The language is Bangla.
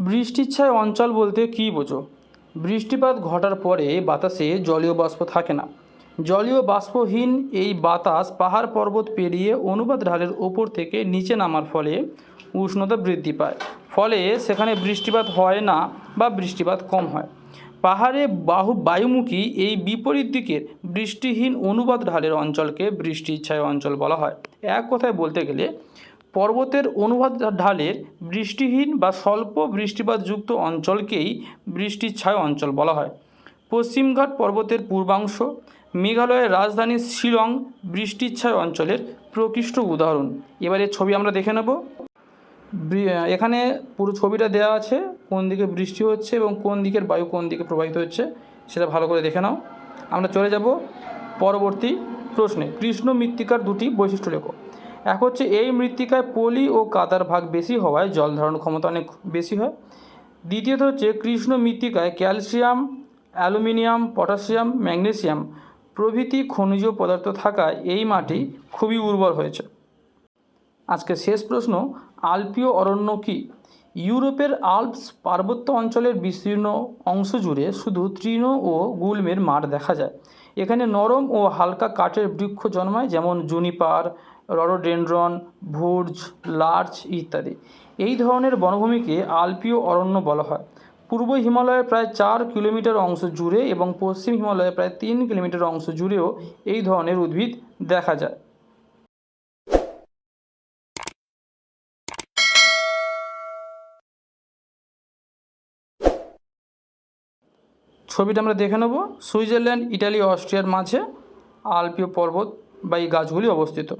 বৃষ্টিচ্ছায় অঞ্চল বলতে কী বোঝো? বৃষ্টিপাত ঘটার পরে বাতাসে জলীয় বাষ্প থাকে না। জলীয় বাষ্পহীন এই বাতাস পাহাড় পর্বত পেরিয়ে অনুবাদ ঢালের ওপর থেকে নিচে নামার ফলে উষ্ণতা বৃদ্ধি পায়। ফলে সেখানে বৃষ্টিপাত হয় না বা বৃষ্টিপাত কম হয়। পাহাড়ে বাহু বায়ুমুখী এই বিপরীত দিকের বৃষ্টিহীন অনুবাদ ঢালের অঞ্চলকে বৃষ্টি বৃষ্টিচ্ছায় অঞ্চল বলা হয়। এক কথায় বলতে গেলে পর্বতের অনুপাত ঢালের বৃষ্টিহীন বা স্বল্প বৃষ্টিপাতযুক্ত অঞ্চলকেই বৃষ্টিচ্ছায় অঞ্চল বলা হয়। পশ্চিমঘাট পর্বতের পূর্বাংশ, মেঘালয়ের রাজধানী শিলং বৃষ্টিচ্ছায় অঞ্চলের প্রকৃষ্ট উদাহরণ। এবারে ছবি আমরা দেখে নেব। এখানে পুরো ছবিটা দেওয়া আছে, কোন দিকে বৃষ্টি হচ্ছে এবং কোন দিকের বায়ু কোন দিকে প্রবাহিত হচ্ছে, সেটা ভালো করে দেখে নাও। আমরা চলে যাব পরবর্তী প্রশ্নে। কৃষ্ণ মৃত্তিকার দুটি বৈশিষ্ট্য লেখো। এক হচ্ছে এই মৃত্তিকায় পলি ও কাদার ভাগ বেশি হওয়ায় জল ধারণ ক্ষমতা অনেক বেশি হয়। দ্বিতীয়ত হচ্ছে কৃষ্ণ মৃত্তিকায় ক্যালসিয়াম, অ্যালুমিনিয়াম, পটাশিয়াম, ম্যাগনেসিয়াম প্রভৃতি খনিজ পদার্থ থাকায় এই মাটি খুবই উর্বর হয়েছে। আজকে শেষ প্রশ্ন, আলপীয় অরণ্য কি? ইউরোপের আল্পস পার্বত্য অঞ্চলের বিস্তীর্ণ অংশ জুড়ে শুধু তৃণ ও গুল্মের মাঠ দেখা যায়। এখানে নরম ও হালকা কাঠের বৃক্ষ জন্মায়, যেমন জুনিপার, রডোডেন্ড্রন, ভুর্জ, লার্চ ইত্যাদি। এই ধরনের বনভূমিকে আলপীয় অরণ্য বলা হয়। পূর্ব হিমালয়ের প্রায় চার কিলোমিটার অংশ জুড়ে এবং পশ্চিম হিমালয়ের প্রায় তিন কিলোমিটার অংশ জুড়েও এই ধরনের উদ্ভিদ দেখা যায়। ছবিটা আমরা দেখে নেব। সুইজারল্যান্ড ইটালি অস্ট্রিয়ার মাঝে আলপীয় পর্বত বা এই গাছগুলি অবস্থিত।